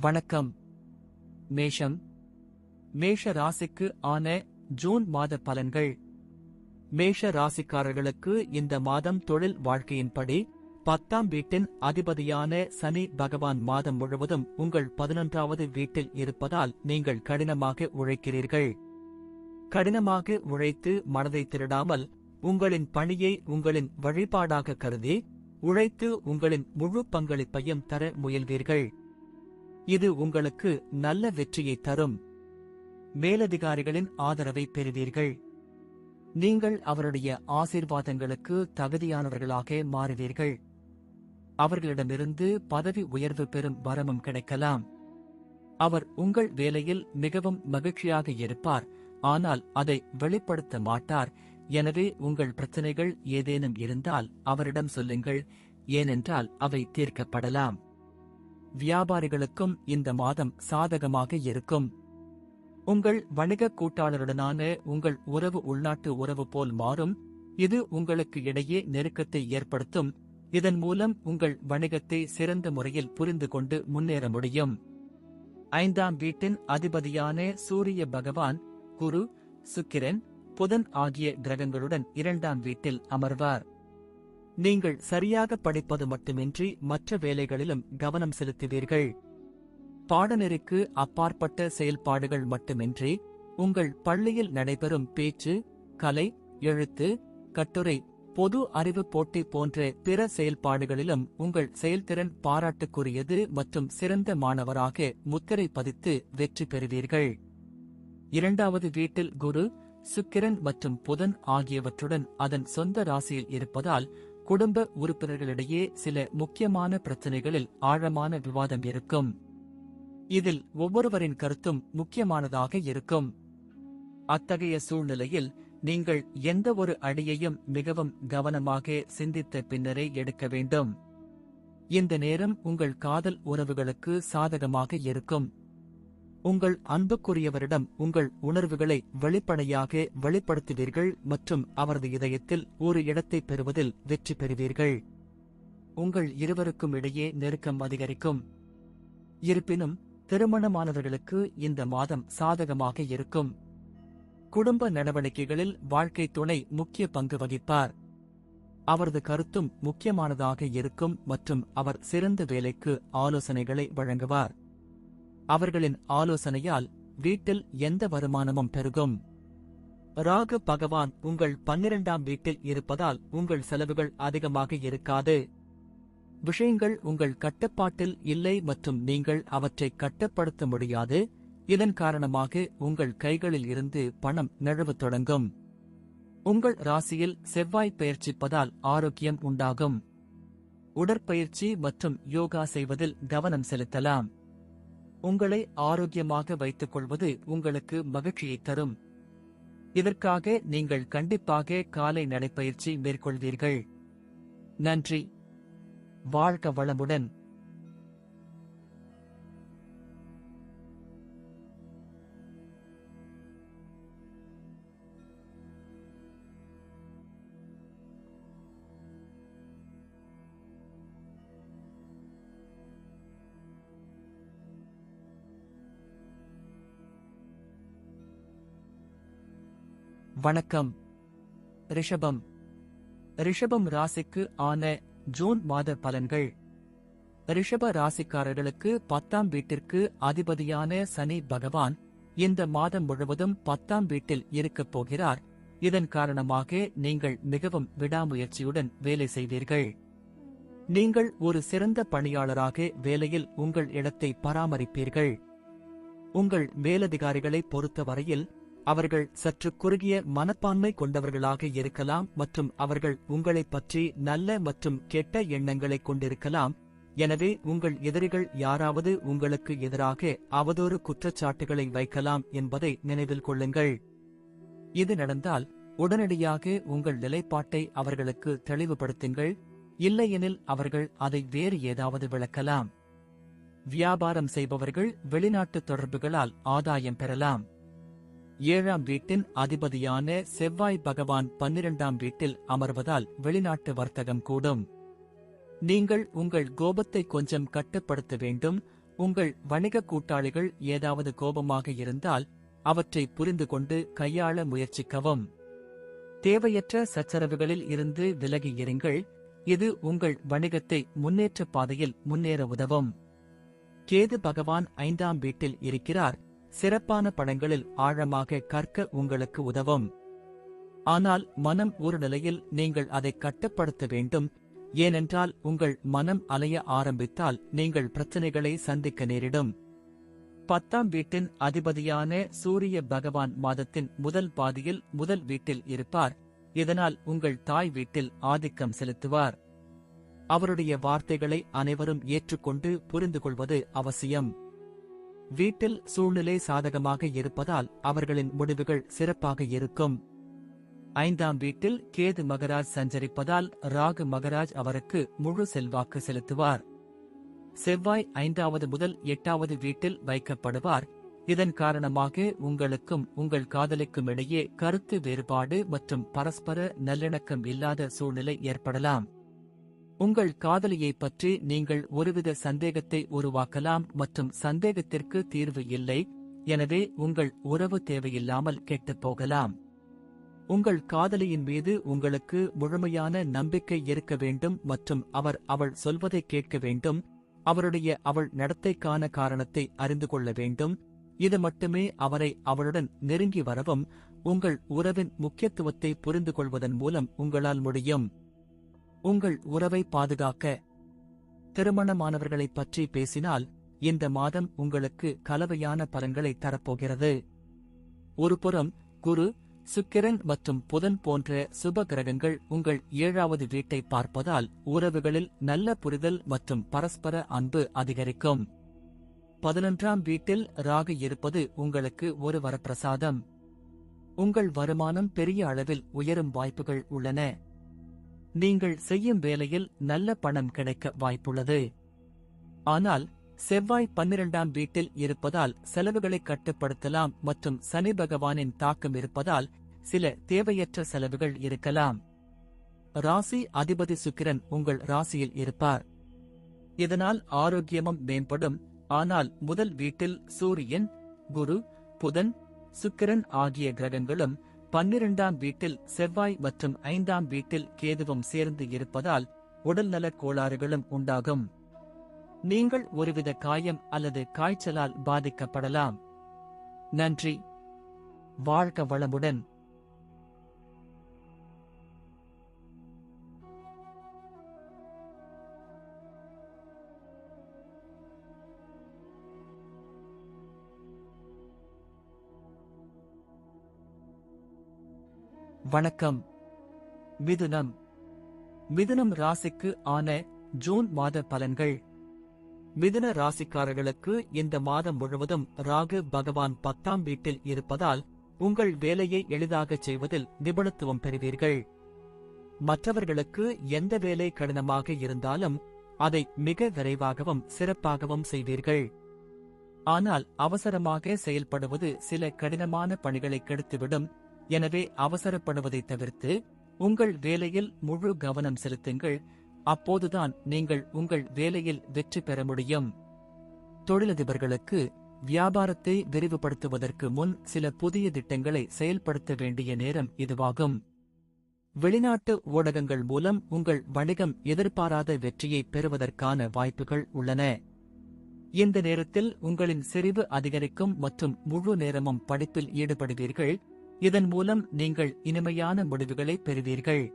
வணக்கம். மேஷம். மேஷ ராசிக்கு ஆன ஜூன் மாத பலன்கள். மேஷ ராசிக்காரர்களுக்கு இந்த மாதம் தொழில் வாழ்க்கையின்படி பத்தாம் வீட்டின் அதிபதியான சனி பகவான் மாதம் முழுவதும் உங்கள் பதினொன்றாவது வீட்டில் இருப்பதால் நீங்கள் கடினமாக உழைக்கிறீர்கள். கடினமாக உழைத்து மனதை திருடாமல் உங்களின் பணியை உங்களின் வழிபாடாக கருதி உழைத்து உங்களின் முழு பங்களிப்பையும் தர முயல்வீர்கள். இது உங்களுக்கு நல்ல வெற்றியை தரும். மேலதிகாரிகளின் ஆதரவை பெறுவீர்கள். நீங்கள் அவருடைய ஆசீர்வாதங்களுக்கு தகுதியானவர்களாக மாறுவீர்கள். அவர்களிடமிருந்து பதவி உயர்வு பெறும் வரமும் கிடைக்கலாம். அவர் உங்கள் வேலையில் மிகவும் மகிழ்ச்சியாக இருப்பார். ஆனால் அதை வெளிப்படுத்த மாட்டார். எனவே உங்கள் பிரச்சனைகள் ஏதேனும் இருந்தால் அவரிடம் சொல்லுங்கள். ஏனென்றால் அவை தீர்க்கப்படலாம். வியாபாரிகளுக்கும் இந்த மாதம் சாதகமாக இருக்கும். உங்கள் வணிக கூட்டாளருடனான உங்கள் உறவு உள்நாட்டு உறவு போல் மாறும். இது உங்களுக்கு இடையே நெருக்கத்தை ஏற்படுத்தும். இதன் மூலம் உங்கள் வணிகத்தை சிறந்த முறையில் புரிந்து கொண்டு முன்னேற முடியும். ஐந்தாம் வீட்டின் அதிபதியான சூரிய பகவான் குரு சுக்கிரன் புதன் ஆகிய கிரகங்களுடன் இரண்டாம் வீட்டில் அமர்வார். நீங்கள் சரியாக படிப்பது மட்டுமின்றி மற்ற வேலைகளிலும் கவனம் செலுத்துவீர்கள். பாடநெறிக்கு அப்பாற்பட்ட செயல்பாடுகள் மட்டுமின்றி உங்கள் பள்ளியில் நடைபெறும் பேச்சு கலை எழுத்து கட்டுரை பொது அறிவு போட்டி போன்ற பிற செயல்பாடுகளிலும் உங்கள் செயல்திறன் பாராட்டுக்குரியது மற்றும் சிறந்த மாணவராக முத்திரை பதித்து வெற்றி பெறுவீர்கள். இரண்டாவது வீட்டில் குரு சுக்கிரன் மற்றும் புதன் ஆகியவற்றுடன் அதன் சொந்த ராசியில் இருப்பதால் குடும்ப உறுப்பினர்களிடையே சில முக்கியமான பிரச்சனைகளில் ஆழமான விவாதம் இருக்கும். இதில் ஒவ்வொருவரின் கருத்தும் முக்கியமானதாக இருக்கும். அத்தகைய சூழ்நிலையில் நீங்கள் எந்த ஒரு அடியையும் மிகவும் கவனமாக சிந்தித்த பின்னரே எடுக்க வேண்டும். இந்த நேரம் உங்கள் காதல் உறவுகளுக்கு சாதகமாக இருக்கும். உங்கள் அன்புக்குரியவரிடம் உங்கள் உணர்வுகளை வெளிப்படையாக வெளிப்படுத்துவீர்கள் மற்றும் அவரது இதயத்தில் ஒரு இடத்தை பெறுவதில் வெற்றி பெறுவீர்கள். உங்கள் இருவருக்கும் இடையே நெருக்கம் அதிகரிக்கும். இருப்பினும் திருமணமானவர்களுக்கு இந்த மாதம் சாதகமாக இருக்கும். குடும்ப நடவடிக்கைகளில் வாழ்க்கை துணை முக்கிய பங்கு வகிப்பார். அவரது கருத்தும் முக்கியமானதாக இருக்கும் மற்றும் அவர் சிறந்த வேலைக்கு ஆலோசனைகளை வழங்குவார். அவர்களின் ஆலோசனையால் வீட்டில் எந்த வருமானமும் பெருகும். ராகு பகவான் உங்கள் பன்னிரண்டாம் வீட்டில் இருப்பதால் உங்கள் செலவுகள் அதிகமாக இருக்காது. விஷயங்கள் உங்கள் கட்டுப்பாட்டில் இல்லை மற்றும் நீங்கள் அவற்றை கட்டுப்படுத்த முடியாது. இதன் காரணமாக உங்கள் கைகளில் இருந்து பணம் நழுவு தொடங்கும். உங்கள் ராசியில் செவ்வாய் பயிற்சிப்பதால் ஆரோக்கியம் உண்டாகும். உடற்பயிற்சி மற்றும் யோகா செய்வதில் கவனம் செலுத்தலாம். உங்களை ஆரோக்கியமாக வைத்துக் கொள்வது உங்களுக்கு மகிழ்ச்சியை தரும். இதற்காக நீங்கள் கண்டிப்பாக காலை நடைப்பயிற்சி மேற்கொள்வீர்கள். நன்றி. வாழ்க வளமுடன். வணக்கம். ரிஷபம். ரிஷபம் ராசிக்கு ஆன ஜூன் மாத பலன்கள். ரிஷப ராசிக்காரர்களுக்கு பத்தாம் வீட்டிற்கு அதிபதியான சனி பகவான் இந்த மாதம் முழுவதும் பத்தாம் வீட்டில் இருக்கப் போகிறார். இதன் காரணமாக நீங்கள் மிகவும் விடாமுயற்சியுடன் வேலை செய்வீர்கள். நீங்கள் ஒரு சிறந்த பணியாளராக வேலையில் உங்கள் இடத்தை பராமரிப்பீர்கள். உங்கள் மேலதிகாரிகளை பொறுத்தவரையில் அவர்கள் சற்று குறுகிய மனப்பான்மை கொண்டவர்களாக இருக்கலாம் மற்றும் அவர்கள் உங்களைப் பற்றி நல்ல மற்றும் கெட்ட எண்ணங்களை கொண்டிருக்கலாம். எனவே உங்கள் எதிரிகள் யாராவது உங்களுக்கு எதிராக அவதொரு குற்றச்சாட்டுகளை வைக்கலாம் என்பதை நினைவில் கொள்ளுங்கள். இது நடந்தால் உடனடியாக உங்கள் நிலைப்பாட்டை அவர்களுக்கு தெளிவுபடுத்துங்கள். இல்லையெனில் அவர்கள் அதை வேறு ஏதாவது விளக்கலாம். வியாபாரம் செய்பவர்கள் வெளிநாட்டு தொடர்புகளால் ஆதாயம் பெறலாம். ஏழாம் வீட்டின் அதிபதியான செவ்வாய் பகவான் பன்னிரண்டாம் வீட்டில் அமர்வதால் வெளிநாட்டு வர்த்தகம் கூடும். நீங்கள் உங்கள் கோபத்தை கொஞ்சம் கட்டுப்படுத்த வேண்டும். உங்கள் வணிக கூட்டாளிகள் ஏதாவது கோபமாக இருந்தால் அவற்றை புரிந்து கொண்டு கையாள முயற்சிக்கவும். தேவையற்ற சச்சரவுகளில் இருந்து விலகி இருங்கள். இது உங்கள் வணிகத்தை முன்னேற்ற பாதையில் முன்னேற உதவும். கேது பகவான் ஐந்தாம் வீட்டில் இருக்கிறார். சிறப்பான படங்களில் ஆழமாக கற்க உங்களுக்கு உதவும். ஆனால் மனம் ஒரு நிலையில் நீங்கள் அதை கட்டுப்படுத்த வேண்டும். ஏனென்றால் உங்கள் மனம் அலைய ஆரம்பித்தால் நீங்கள் பிரச்சனைகளை சந்திக்க நேரிடும். பத்தாம் வீட்டின் அதிபதியான சூரிய பகவான் மாதத்தின் முதல் பாதியில் முதல் வீட்டில் இருப்பார். இதனால் உங்கள் தாய் வீட்டில் ஆதிக்கம் செலுத்துவார். அவருடைய வார்த்தைகளை அனைவரும் ஏற்றுக்கொண்டு புரிந்து கொள்வது அவசியம். வீட்டில் சூழ்நிலை சாதகமாக இருப்பதால் அவர்களின் முடிவுகள் சிறப்பாக இருக்கும். ஐந்தாம் வீட்டில் கேது மகராஜ் சஞ்சரிப்பதால் ராகு மகராஜ் அவருக்கு முழு செல்வாக்கு செலுத்துவார். செவ்வாய் ஐந்தாவது முதல் எட்டாவது வீட்டில் வைக்கப்படுவார். இதன் காரணமாக உங்களுக்கும் உங்கள் காதலிக்கும் இடையே கருத்து வேறுபாடு மற்றும் பரஸ்பர நல்லிணக்கம் இல்லாத சூழ்நிலை ஏற்படலாம். உங்கள் காதலியை பற்றி நீங்கள் ஒருவித சந்தேகத்தை உருவாக்கலாம் மற்றும் சந்தேகத்திற்கு தீர்வு இல்லை. எனவே உங்கள் உறவு தேவையில்லாமல் கெட்டுப் போகலாம். உங்கள் காதலியின் மீது உங்களுக்கு முழுமையான நம்பிக்கை இருக்க வேண்டும் மற்றும் அவர் அவள் சொல்வதை கேட்க வேண்டும். அவருடைய அவள் நடத்தைக்கான காரணத்தை அறிந்து கொள்ள வேண்டும். இது மட்டுமே அவரை அவளுடன் நெருங்கி வரவும் உங்கள் உறவின் முக்கியத்துவத்தை புரிந்து கொள்வதன் மூலம் உங்களால் முடியும். உங்கள் உறவை பாதுகாக்க திருமணமானவர்களைப் பற்றி பேசினால் இந்த மாதம் உங்களுக்கு கலவையான பலன்களை தரப்போகிறது. ஒருபுறம் குரு சுக்கிரன் மற்றும் புதன் போன்ற சுப கிரகங்கள் உங்கள் ஏழாவது வீட்டை பார்ப்பதால் உறவுகளில் நல்ல புரிதல் மற்றும் பரஸ்பர அன்பு அதிகரிக்கும். பதினொன்றாம் வீட்டில் ராகு இருப்பது உங்களுக்கு ஒரு வரப்பிரசாதம். உங்கள் வருமானம் பெரிய அளவில் உயரும் வாய்ப்புகள் உள்ளன. நீங்கள் செய்யும் வேலையில் நல்ல பணம் கிடைக்க வாய்ப்புள்ளது. ஆனால் செவ்வாய் பன்னிரண்டாம் வீட்டில் இருப்பதால் செலவுகளை கட்டுப்படுத்தலாம் மற்றும் சனி பகவானின் தாக்கம் இருப்பதால் சில தேவையற்ற செலவுகள் இருக்கலாம். ராசி அதிபதி சுக்கிரன் உங்கள் ராசியில் இருப்பார். இதனால் ஆரோக்கியமும் மேம்படும். ஆனால் முதல் வீட்டில் சூரியன் குரு புதன் சுக்கிரன் ஆகிய கிரகங்களும் பன்னிரண்டாம் வீட்டில் செவ்வாய் மற்றும் ஐந்தாம் வீட்டில் கேதுவும் சேர்ந்து இருப்பதால் உடல்நலக் கோளாறுகளும் உண்டாகும். நீங்கள் ஒருவித காயம் அல்லது காய்ச்சலால் பாதிக்கப்படலாம். நன்றி. வாழ்க வளமுடன். வணக்கம். மிதுனம். மிதுனம் ராசிக்கு ஆன ஜூன் மாத பலன்கள். மிதுன ராசிக்காரர்களுக்கு இந்த மாதம் முழுவதும் ராகு பகவான் பத்தாம் வீட்டில் இருப்பதால் உங்கள் வேலையை எளிதாகச் செய்வதில் நிபுணத்துவம் பெறுவீர்கள். மற்றவர்களுக்கு எந்த வேலை கடினமாக இருந்தாலும் அதை மிக விரைவாகவும் சிறப்பாகவும் செய்வீர்கள். ஆனால் அவசரமாக செயல்படுவது சில கடினமான பணிகளை கெடுத்துவிடும் எனவே அவசரப்படுவதை தவிர்த்து உங்கள் வேலையில் முழு கவனம் செலுத்துங்கள். அப்போதுதான் நீங்கள் உங்கள் வேலையில் வெற்றி பெற முடியும். தொழிலதிபர்களுக்கு வியாபாரத்தை விரிவுபடுத்துவதற்கு முன் சில புதிய திட்டங்களை செயல்படுத்த வேண்டிய நேரம் இதுவாகும். வெளிநாட்டு ஊடகங்கள் மூலம் உங்கள் வணிகம் எதிர்பாராத வெற்றியை பெறுவதற்கான வாய்ப்புகள் உள்ளன. இந்த நேரத்தில் உங்களின் செறிவு அதிகரிக்கும் மற்றும் முழு நேரமும் படிப்பில் ஈடுபடுவீர்கள். இதன் மூலம் நீங்கள் இனிமையான முடிவுகளை பெறுவீர்கள்.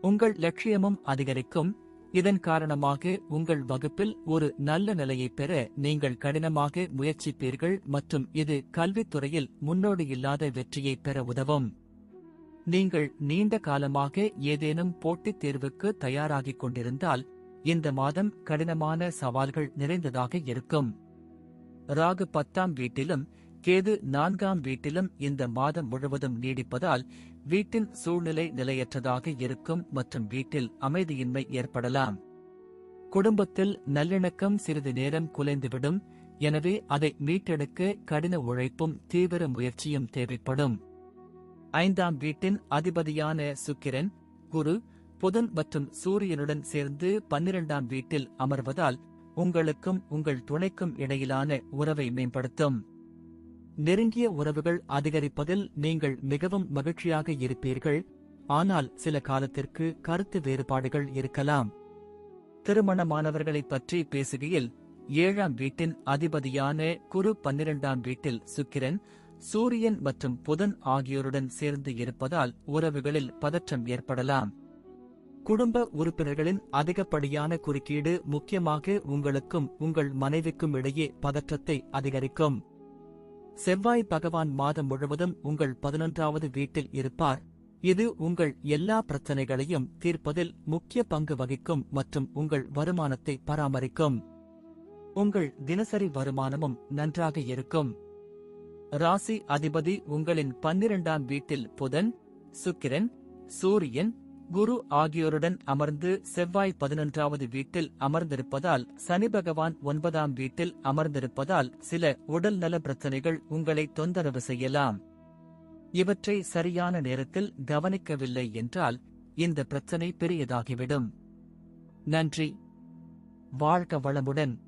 உங்கள் லட்சியமும் அதிகரிக்கும். இதன் காரணமாக உங்கள் வகுப்பில் ஒரு நல்ல நிலையை பெற நீங்கள் கடினமாக முயற்சிப்பீர்கள் மற்றும் இது கல்வித்துறையில் முன்னோடியில்லாத வெற்றியை பெற உதவும். நீங்கள் நீண்ட காலமாக ஏதேனும் போட்டித் தேர்வுக்கு தயாராகிக் கொண்டிருந்தால் இந்த மாதம் கடினமான சவால்கள் நிறைந்ததாக இருக்கும். ராகு பத்தாம் வீட்டிலும் கேது நான்காம் வீட்டிலும் இந்த மாதம் முழுவதும் நீடிப்பதால் வீட்டின் சூழ்நிலை நிலையற்றதாக இருக்கும் மற்றும் வீட்டில் அமைதியின்மை ஏற்படலாம். குடும்பத்தில் நல்லிணக்கம் சிறிது நேரம் குலைந்துவிடும். எனவே அதை மீட்டெடுக்க கடின உழைப்பும் தீவிர முயற்சியும் தேவைப்படும். ஐந்தாம் வீட்டின் அதிபதியான சுக்கிரன் குரு புதன் மற்றும் சூரியனுடன் சேர்ந்து பன்னிரண்டாம் வீட்டில் அமர்வதால் உங்களுக்கும் உங்கள் துணைக்கும் இடையிலான உறவை மேம்படுத்தும். நெருங்கிய உறவுகள் அதிகரிப்பதில் நீங்கள் மிகவும் மகிழ்ச்சியாக இருப்பீர்கள். ஆனால் சில காலத்திற்கு கருத்து வேறுபாடுகள் இருக்கலாம். திருமணமானவர்களைப் பற்றி பேசுகையில் ஏழாம் வீட்டின் அதிபதியான குரு பன்னிரண்டாம் வீட்டில் சுக்கிரன் சூரியன் மற்றும் புதன் ஆகியோருடன் சேர்ந்து இருப்பதால் உறவுகளில் பதற்றம் ஏற்படலாம். குடும்ப உறுப்பினர்களின் அதிகப்படியான குறுக்கீடு முக்கியமாக உங்களுக்கும் உங்கள் மனைவிக்கும் இடையே பதற்றத்தை அதிகரிக்கும். செவ்வாய் பகவான் மாதம் முழுவதும் உங்கள் பதினொன்றாவது வீட்டில் இருப்பார். இது உங்கள் எல்லா பிரச்சனைகளையும் தீர்ப்பதில் முக்கிய பங்கு வகிக்கும் மற்றும் உங்கள் வருமானத்தை பராமரிக்கும். உங்கள் தினசரி வருமானமும் நன்றாக இருக்கும். ராசி அதிபதி உங்களின் பன்னிரண்டாம் வீட்டில் புதன் சுக்கிரன் சூரியன் குரு ஆகியோருடன் அமர்ந்து செவ்வாய் பதினொன்றாவது வீட்டில் அமர்ந்திருப்பதால் சனி பகவான் ஒன்பதாம் வீட்டில் அமர்ந்திருப்பதால் சில உடல் நல பிரச்சனைகள் உங்களை தொந்தரவு செய்யலாம். இவற்றை சரியான நேரத்தில் கவனிக்கவில்லை என்றால் இந்த பிரச்சனை பெரியதாகிவிடும். நன்றி. வாழ்க வளமுடன்.